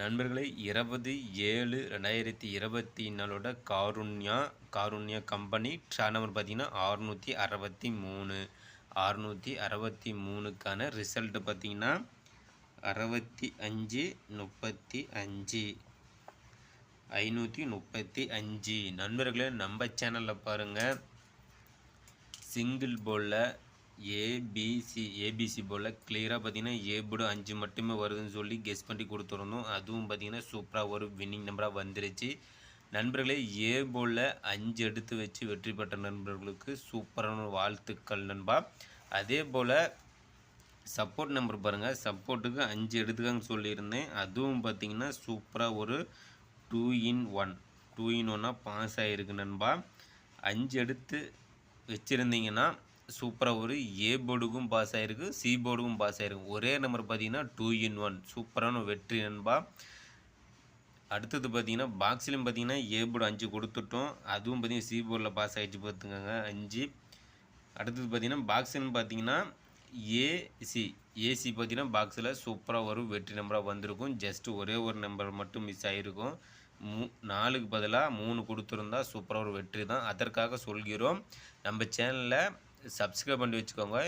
நண்பர்களே இருபது ஏழு ரெண்டாயிரத்தி இருபத்தி நாலோட Karunya Karunya company draw number பார்த்தீங்கன்னா அறுநூற்றி அறுபத்தி மூணு. அறுநூற்றி அறுபத்தி மூணுக்கான ரிசல்ட்டு பார்த்தீங்கன்னா அறுபத்தி அஞ்சு முப்பத்தி அஞ்சு. ஐநூற்றி முப்பத்தி அஞ்சு. நண்பர்களே நம்ம சேனலில் பாருங்கள் சிங்கிள் போலில் ஏபிசி ஏபிசி போல் கிளியராக பார்த்தீங்கன்னா ஏ போர்டு அஞ்சு மட்டுமே வருதுன்னு சொல்லி கெஸ் பண்ணி கொடுத்துருந்தோம். அதுவும் பார்த்தீங்கன்னா சூப்பராக ஒரு வின்னிங் நம்பராக வந்துருச்சு. நண்பர்களே ஏ போலில் அஞ்சு எடுத்து வச்சு வெற்றி பெற்ற நண்பர்களுக்கு சூப்பரான வாழ்த்துக்கள் நண்பா. அதே போல் சப்போர்ட் நம்பர் பாருங்கள் சப்போர்ட்டுக்கு அஞ்சு எடுத்துக்காங்கன்னு சொல்லியிருந்தேன். அதுவும் பார்த்தீங்கன்னா சூப்பராக ஒரு two in one two in ஒன்னாக பாஸ் ஆகிருக்கு நண்பா. அஞ்சு எடுத்து வச்சுருந்தீங்கன்னா சூப்பராக ஒரு ஏ போர்டுக்கும் பாஸ் ஆகிருக்கு சி போர்டுக்கும் பாஸ் ஆகிருக்கு ஒரே நம்பர் பார்த்தீங்கன்னா டூ இன் ஒன் சூப்பரான வெற்றி நண்பா. அடுத்தது பார்த்தீங்கன்னா பாக்ஸ்லையும் பார்த்தீங்கன்னா ஏ போர்டு அஞ்சு கொடுத்துட்டோம். அதுவும் பார்த்தீங்கன்னா சி போர்டில் பாஸ் ஆகிடுச்சு பார்த்துக்கோங்க. அஞ்சு. அடுத்தது பார்த்தீங்கன்னா பாக்ஸ்னு பார்த்தீங்கன்னா ஏசி ஏசி பார்த்தீங்கன்னா பாக்ஸில் சூப்பராக வரும் வெற்றி நம்பராக வந்திருக்கும். ஜஸ்ட்டு ஒரே ஒரு நம்பர் மட்டும் மிஸ் ஆகிருக்கும் மூ நாலுக்கு பதிலாக மூணு கொடுத்துருந்தா சூப்பராக ஒரு வெற்றி தான் அதற்காக சொல்கிறோம். நம்ம சேனலில் சப்ஸ்கிரைப் பண்ணி வச்சுக்கோங்க.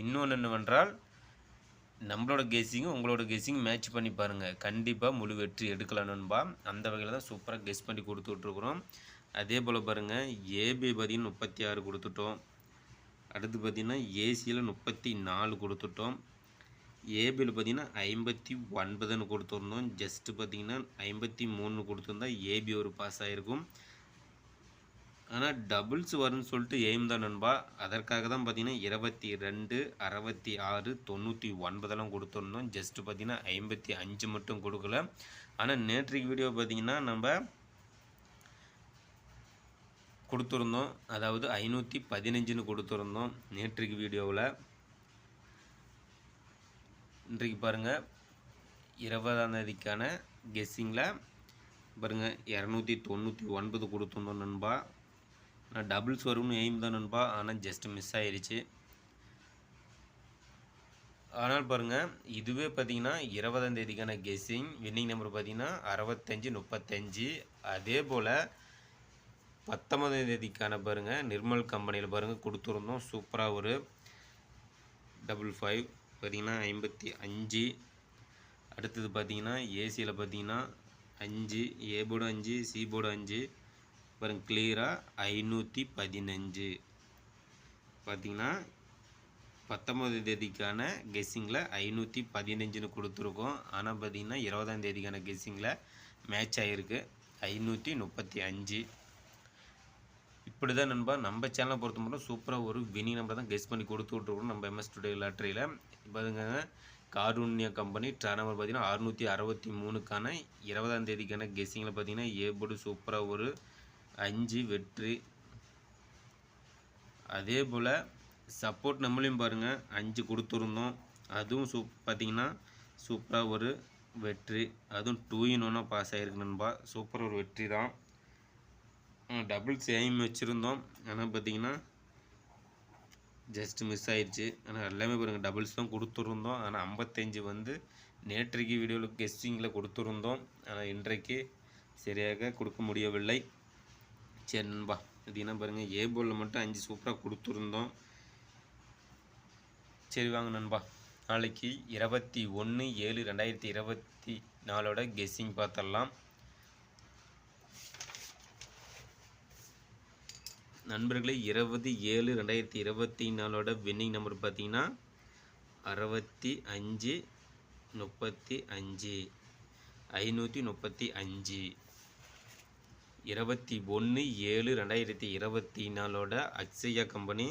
இன்னொன்று என்னவென்றால் நம்மளோட கெஸ்ஸிங்கும் உங்களோட கெஸ்ஸிங் மேட்ச் பண்ணி பாருங்கள் கண்டிப்பாக முழு வெற்றி எடுக்கலாம்னுபா அந்த வகையில் தான் சூப்பராக கெஸ் பண்ணி கொடுத்துட்ருக்குறோம் அதே போல் பாருங்கள் ஏபி பார்த்தீங்கன்னா முப்பத்தி ஆறு கொடுத்துட்டோம். அடுத்து பார்த்திங்கன்னா ஏசியில் முப்பத்தி நாலு கொடுத்துட்டோம். ஏபியில் பார்த்திங்கன்னா ஐம்பத்தி ஒன்பதுன்னு கொடுத்துருந்தோம். ஜஸ்ட்டு பார்த்திங்கன்னா ஐம்பத்தி மூணு கொடுத்துருந்தா ஏபி ஒரு பாஸ் ஆகிருக்கும் ஆனால் டபுள்ஸ் வரும்னு சொல்லிட்டு எய்ம் தான் நண்பா. அதற்காக தான் பார்த்தீங்கன்னா இருபத்தி ரெண்டு அறுபத்தி ஆறு தொண்ணூற்றி ஒன்பதெல்லாம் கொடுத்துருந்தோம் ஜஸ்ட்டு பார்த்தீங்கன்னா ஐம்பத்தி அஞ்சு மட்டும் கொடுக்கல. ஆனால் நேற்றைக்கு வீடியோ பார்த்தீங்கன்னா நம்ம கொடுத்துருந்தோம். அதாவது ஐநூற்றி பதினஞ்சுன்னு கொடுத்துருந்தோம் நேற்றுக்கு வீடியோவில் இன்றைக்கு பாருங்கள் இருபதாம் தேதிக்கான கெஸ்ஸிங்கில் பாருங்கள் இரநூத்தி தொண்ணூற்றி ஒன்பது கொடுத்துருந்தோம் நண்பா. நான் டபுள்ஸ் வரும்னு எய்ம் தான் நண்பா. ஆனால் ஜஸ்ட் மிஸ் ஆயிடுச்சு ஆனால் பாருங்கள் இதுவே பார்த்தீங்கன்னா இருபதாம் தேதிக்கான கெஸ்ஸிங் வின்னிங் நம்பர் பார்த்தீங்கன்னா அறுபத்தஞ்சு முப்பத்தஞ்சு. அதே போல் பத்தொன்பதாம் தேதிக்கான பாருங்கள் நிர்மல் கம்பெனியில் பாருங்கள் கொடுத்துருந்தோம். சூப்பராக ஒரு டபுள் ஃபைவ் பார்த்திங்கன்னா ஐம்பத்தி அஞ்சு. அடுத்தது பார்த்திங்கன்னா ஏசியில் பார்த்திங்கன்னா அஞ்சு ஏ போர்டு அஞ்சு சி போர்டு அஞ்சு. பாருங்கள் கிளியராக ஐநூற்றி பதினஞ்சு. பார்த்திங்கன்னா பத்தொம்பது தேதிக்கான கெஸ்ஸிங்கில் ஐநூற்றி பதினஞ்சுன்னு கொடுத்துருக்கோம். ஆனால் பார்த்திங்கன்னா இருபதாம் தேதிக்கான கெஸ்ஸிங்கில் மேட்ச் ஆகிருக்கு ஐநூற்றி முப்பத்தி அஞ்சு. இப்படி தான் நண்பா நம்ம சேனலை பொறுத்த மட்டும் சூப்பராக ஒரு வினி நம்பர் தான் கெஸ் பண்ணி கொடுத்து விட்ருக்கோம் நம்ம எம்எஸ் டுடே லாட்ரியில் பாருங்க கார்டூன்யா கம்பெனி ட்ரா நம்பர் பார்த்தீங்கன்னா அறுநூற்றி அறுபத்தி மூணுக்கான இருபதாம் தேதிக்கான கெஸ்ஸிங்கில் பார்த்தீங்கன்னா ஏபோடு சூப்பராக ஒரு அஞ்சு வெற்றி. அதே போல் சப்போர்ட் நம்மளையும் பாருங்கள் அஞ்சு கொடுத்துருந்தோம். அதுவும் சூப் பார்த்திங்கன்னா சூப்பராக ஒரு வெற்றி. அதுவும் டூ இன் ஒன்னாக பாஸ் ஆகிருக்கு நண்பா. சூப்பராக ஒரு வெற்றி தான். டபுள்ஸ் எய்ம் வச்சுருந்தோம். ஆனால் பார்த்தீங்கன்னா ஜஸ்ட் மிஸ் ஆயிடுச்சு ஆனால் எல்லாமே பாருங்கள் டபுள்ஸ் தான் கொடுத்துருந்தோம். ஆனால் ஐம்பத்தஞ்சு வந்து நேற்றைக்கு வீடியோவில் கெஸ்டிங்கில் கொடுத்துருந்தோம். ஆனால் இன்றைக்கு சரியாக கொடுக்க முடியவில்லை. சரி நண்பா பார்த்தீங்கன்னா பாருங்கள் ஏ போலில் மட்டும் அஞ்சு சூப்பராக கொடுத்துருந்தோம். சரி வாங்க நண்பா. நாளைக்கு இருபத்தி ஒன்று ஏழு ரெண்டாயிரத்தி இருபத்தி நாலோட கெஸ்ஸிங் பார்த்துடலாம். நண்பர்களே இருபது ஏழு ரெண்டாயிரத்தி இருபத்தி நாலோட வின்னிங் நம்பர் பார்த்தீங்கன்னா அறுபத்தி அஞ்சு முப்பத்தி அஞ்சு ஐநூற்றி முப்பத்தி அஞ்சு. இருபத்தி ஒன்று ஏழு ரெண்டாயிரத்தி இருபத்தி நாலோட அக்ஷயா கம்பெனி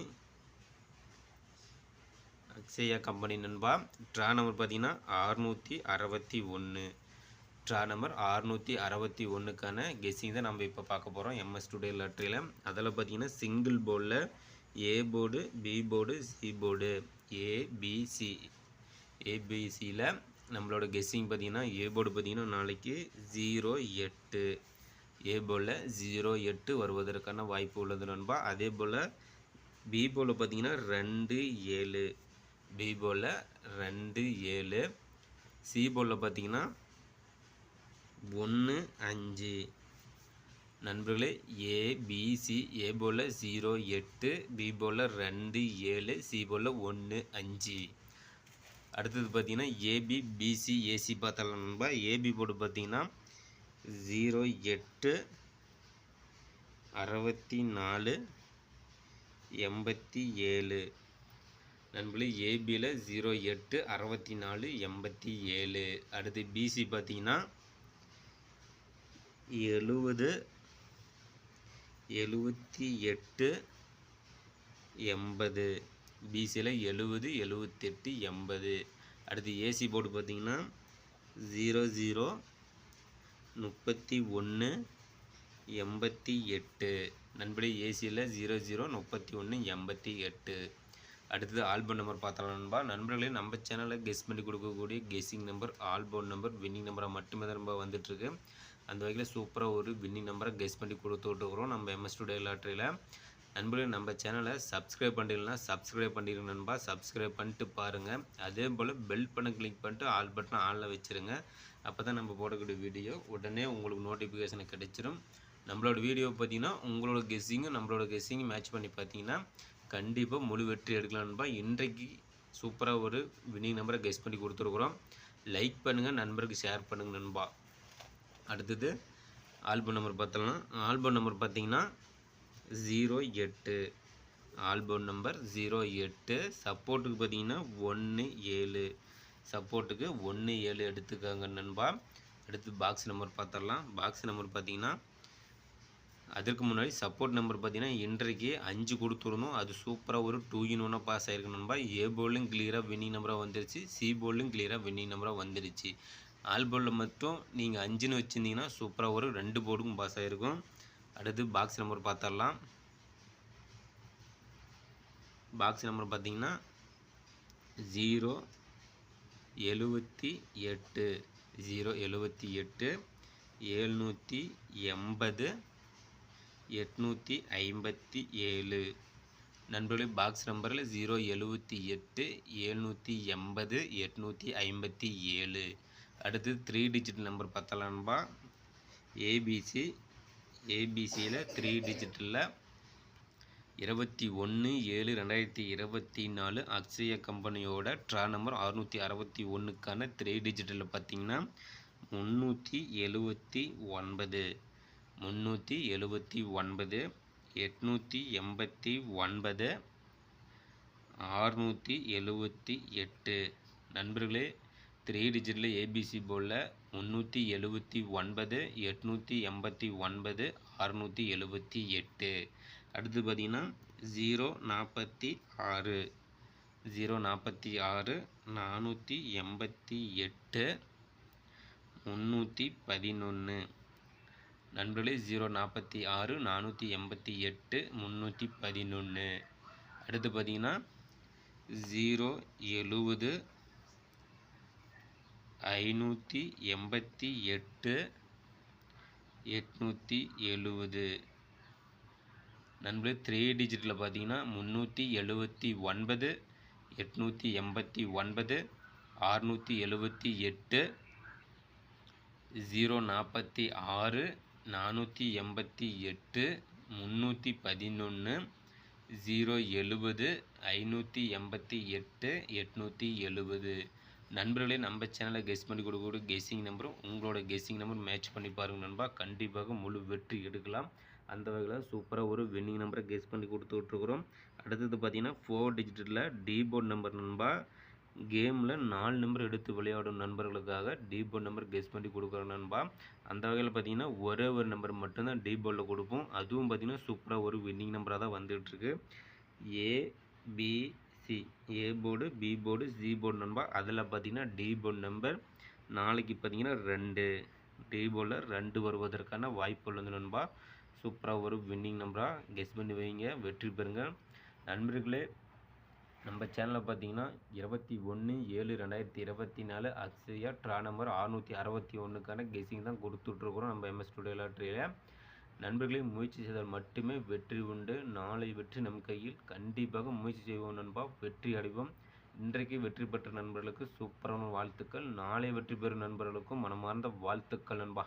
அக்ஷயா கம்பெனி நண்பா ட்ரா நம்பர் பார்த்தீங்கன்னா அறுநூற்றி அறுபத்தி ஒன்று. ட்ரா நம்பர் அறுநூற்றி அறுபத்தி ஒன்றுக்கான கெஸ்ஸிங் தான் நம்ம இப்போ பார்க்க போகிறோம் எம்எஸ் டுடே லாட்ரியில் அதில் பார்த்தீங்கன்னா சிங்கிள் போர்டில் A board B board C board ABC ஏபிசியில் நம்மளோட கெஸ்ஸிங் பார்த்தீங்கன்னா ஏ போர்டு பார்த்தீங்கன்னா நாளைக்கு ஜீரோ எட்டு. ஏ போல் ஜீரோ எட்டு வருவதற்கான வாய்ப்பு உள்ளது நண்பா. அதே போல் பி போல் பார்த்தீங்கன்னா ரெண்டு ஏழு. பி போல் ரெண்டு ஏழு. சி போலில் பார்த்தீங்கன்னா ஒன்று அஞ்சு. நண்பர்களே ஏபிசி ஏ போல் ஜீரோ எட்டு பி போல் ரெண்டு ஏழு சி போல் ஒன்று அஞ்சு. அடுத்தது பார்த்தீங்கன்னா ஏபி பிசி ஏசி பார்த்தலாம் நண்பா. ஏபி போர்டு பார்த்தீங்கன்னா ஜீரோ எட்டு அறுபத்தி நாலு எண்பத்தி ஏழு. நண்பர்களே ஏபியில் ஜீரோ எட்டு அறுபத்தி நாலு எண்பத்தி ஏழு. அடுத்து பிசி பார்த்தீங்கன்னா எழுபது எழுபத்தி எட்டு எண்பது. பிசியில் எழுபது எழுபத்தெட்டு எண்பது. அடுத்து ஏசி போர்டு பார்த்தீங்கன்னா ஜீரோ ஜீரோ முப்பத்தி ஒன்று எண்பத்தி எட்டு. நண்படி ஏசியில் ஜீரோ ஜீரோ முப்பத்தி ஒன்று எண்பத்தி எட்டு. அடுத்தது ஆல்பம் நம்பர் பார்த்தலாம் நண்பா. நண்பர்களே நம்ம சேனலில் கெஸ் பண்ணி கொடுக்கக்கூடிய guessing number album number winning நம்பராக மட்டுமே தான் நம்ம வந்துட்டுருக்கு. அந்த வகையில் சூப்பராக ஒரு வின்னிங் நம்பரை கெஸ் பண்ணி கொடுத்து விட்டுருக்குறோம் நம்ம எம்எஸ் டுடே லாட்ரியில் நண்பர்களே நம்ம சேனலை சப்ஸ்கிரைப் பண்ணிடலாம். சப்ஸ்கிரைப் பண்ணிடுங்க நண்பா. சப்ஸ்கிரைப் பண்ணிட்டு பாருங்கள் அதே போல் பெல் பண்ண கிளிக் பண்ணிட்டு ஆல் பட்டன் ஆனில் வச்சுருங்க. அப்போ தான் நம்ம போடக்கூடிய வீடியோ உடனே உங்களுக்கு நோட்டிஃபிகேஷன் கிடைச்சிரும். நம்மளோட வீடியோ பார்த்தீங்கன்னா உங்களோட கெஸ்ஸிங்கும் நம்மளோட கெஸ்ஸிங்கும் மேட்ச் பண்ணி பார்த்தீங்கன்னா கண்டிப்பாக முழு வெற்றி எடுக்கலான்பா இன்றைக்கு சூப்பராக ஒரு வினிங் நம்பரை கெஸ் பண்ணி கொடுத்துருக்குறோம். லைக் பண்ணுங்கள் நண்பருக்கு ஷேர் பண்ணுங்கள் நண்பா. அடுத்தது ஆல்பம் நம்பர் பார்த்தலாம் ஆல்பம் நம்பர் பார்த்தீங்கன்னா ஜீரோ எட்டு. ஆல்பம் நம்பர் ஜீரோ எட்டு. சப்போர்ட்டுக்கு பார்த்தீங்கன்னா ஒன்று ஏழு. சப்போர்ட்டுக்கு ஒன்று ஏழு எடுத்துக்கோங்க நண்பா. அடுத்து பாக்ஸ் நம்பர் பார்த்துடலாம். பாக்ஸ் நம்பர் பார்த்தீங்கன்னா அதற்கு முன்னாடி சப்போர்ட் நம்பர் பார்த்தீங்கன்னா இன்றைக்கு அஞ்சு கொடுத்துருந்தோம் அது சூப்பராக ஒரு டூ இன் ஒன்னாக பாஸ் ஆகிருக்கு நண்பா. ஏ போர்லையும் கிளியராக வின்னிங் நம்பராக வந்துருச்சு. சி போர்லையும் கிளியராக வின்னிங் நம்பராக வந்துருச்சு. ஆல் போலில் மட்டும் நீங்கள் அஞ்சுன்னு வச்சுருந்தீங்கன்னா சூப்பராக ஒரு ரெண்டு போர்டுக்கும் பாஸ் ஆகிருக்கும் அடுத்து பாக்ஸ் நம்பர் பார்த்துடலாம். பாக்ஸ் நம்பர் பார்த்தீங்கன்னா ஜீரோ எழுபத்தி எட்டு ஜீரோ எழுபத்தி எட்டு ஏழ்நூற்றி எண்பது எட்நூற்றி ஐம்பத்தி ஏழு. நண்பர்களே பாக்ஸ் நம்பரில் ஜீரோ எழுபத்தி எட்டு ஏழ்நூற்றி எண்பது எட்நூற்றி ஐம்பத்தி ஏழு. அடுத்து த்ரீ டிஜிட் நம்பர் பார்த்தலான்பா ஏபிசி ஏபிசியில் த்ரீ டிஜிட்டில் இருபத்தி ஒன்று ஏழு ரெண்டாயிரத்தி இருபத்தி நாலு அக்ஷய கம்பெனியோட ட்ரா நம்பர் அறுநூற்றி அறுபத்தி ஒன்றுக்கான த்ரீ டிஜிட்டலில் பார்த்தீங்கன்னா முந்நூற்றி எழுபத்தி ஒன்பது. முந்நூற்றி எழுபத்தி ஒன்பது எட்நூற்றி எண்பத்தி ஒன்பது ஆறுநூற்றி எழுபத்தி எட்டு. நண்பர்களே த்ரீ டிஜிட்டில் ஏபிசி போர்டில் முந்நூற்றி எழுபத்தி ஒன்பது எட்நூற்றி எண்பத்தி ஒன்பது அறுநூற்றி எழுபத்தி எட்டு. அடுத்து பார்த்திங்கன்னா ஜீரோ நாற்பத்தி ஆறு. ஜீரோ நாற்பத்தி ஆறு நானூற்றி எண்பத்தி எட்டு முந்நூற்றி பதினொன்று நண்பர்களே ஜீரோ நாற்பத்தி ஆறு நானூற்றி எண்பத்தி எட்டு முந்நூற்றி பதினொன்று அடுத்து பார்த்தீங்கன்னா ஜீரோ எழுபது ஐநூற்றி எண்பத்தி எட்டு எட்நூற்றி எழுபது நண்பர்களே த்ரீ டிஜிட்டில் பார்த்தீங்கன்னா முந்நூற்றி எழுபத்தி ஒன்பது எட்நூற்றி எண்பத்தி ஒன்பது ஆறுநூற்றி எழுபத்தி எட்டு ஜீரோ நாற்பத்தி ஆறு நானூற்றி எண்பத்தி எட்டு முந்நூற்றி பதினொன்று ஜீரோ எழுபது ஐநூற்றி எண்பத்தி எட்டு எட்நூற்றி எழுபது நண்பர்களே நம்ம சேனலை கெஸ் பண்ணி கொடுக்கக்கூடிய கெஸ்ஸிங் நம்பரும் உங்களோட கெஸ்ஸிங் நம்பர் மேட்ச் பண்ணி பாருங்கள் நண்பா. கண்டிப்பாக முழு வெற்றி எடுக்கலாம். அந்த வகையில் சூப்பராக ஒரு வின்னிங் நம்பரை கெஸ் பண்ணி கொடுத்து விட்ருக்குறோம் அடுத்தது பார்த்தீங்கன்னா ஃபோர் டிஜிட்டில் டிபோர்ட் நம்பர் நண்பா கேமில் நாலு நம்பர் எடுத்து விளையாடும் நண்பர்களுக்காக டி நம்பர் கெஸ் பண்ணி கொடுக்குற நண்பா. அந்த வகையில் பார்த்தீங்கன்னா ஒரே ஒரு நம்பர் மட்டும்தான் டீபோர்டில் கொடுப்போம். அதுவும் பார்த்தீங்கன்னா சூப்பராக ஒரு வின்னிங் நம்பராக தான் வந்துகிட்ருக்கு A B C A board B board C board நண்பா. அதில் பார்த்தீங்கன்னா டி போர்டு நம்பர் நாளைக்கு பார்த்தீங்கன்னா ரெண்டு. டே ரெண்டு வருவதற்கான வாய்ப்புகள் வந்து நண்பா. சூப்பராக ஒரு வின்னிங் நம்பராக கெஸ் பண்ணி வைங்க வெற்றி பெறுங்க. நண்பர்களே நம்ம சேனலில் பார்த்தீங்கன்னா இருபத்தி ஒன்று ஏழு ரெண்டாயிரத்தி இருபத்தி நாலு அக்ஸியா ட்ரா நம்பர் அறுநூற்றி அறுபத்தி ஒன்றுக்கான கெஸிங் தான் கொடுத்துட்ருக்குறோம் நம்ம எம்எஸ் ஸ்டுடியோ லாட்ரியில் நண்பர்களே முயற்சி செய்தால் மட்டுமே வெற்றி உண்டு. நாளை வெற்றி நம் கையில். கண்டிப்பாக முயற்சி செய்வோம் நண்பா. வெற்றி அடைவோம். இன்றைக்கு வெற்றி பெற்ற நண்பர்களுக்கு சூப்பரான வாழ்த்துக்கள். நாளை வெற்றி பெறும் நண்பர்களுக்கும் மனமார்ந்த வாழ்த்துக்கள் நண்பா.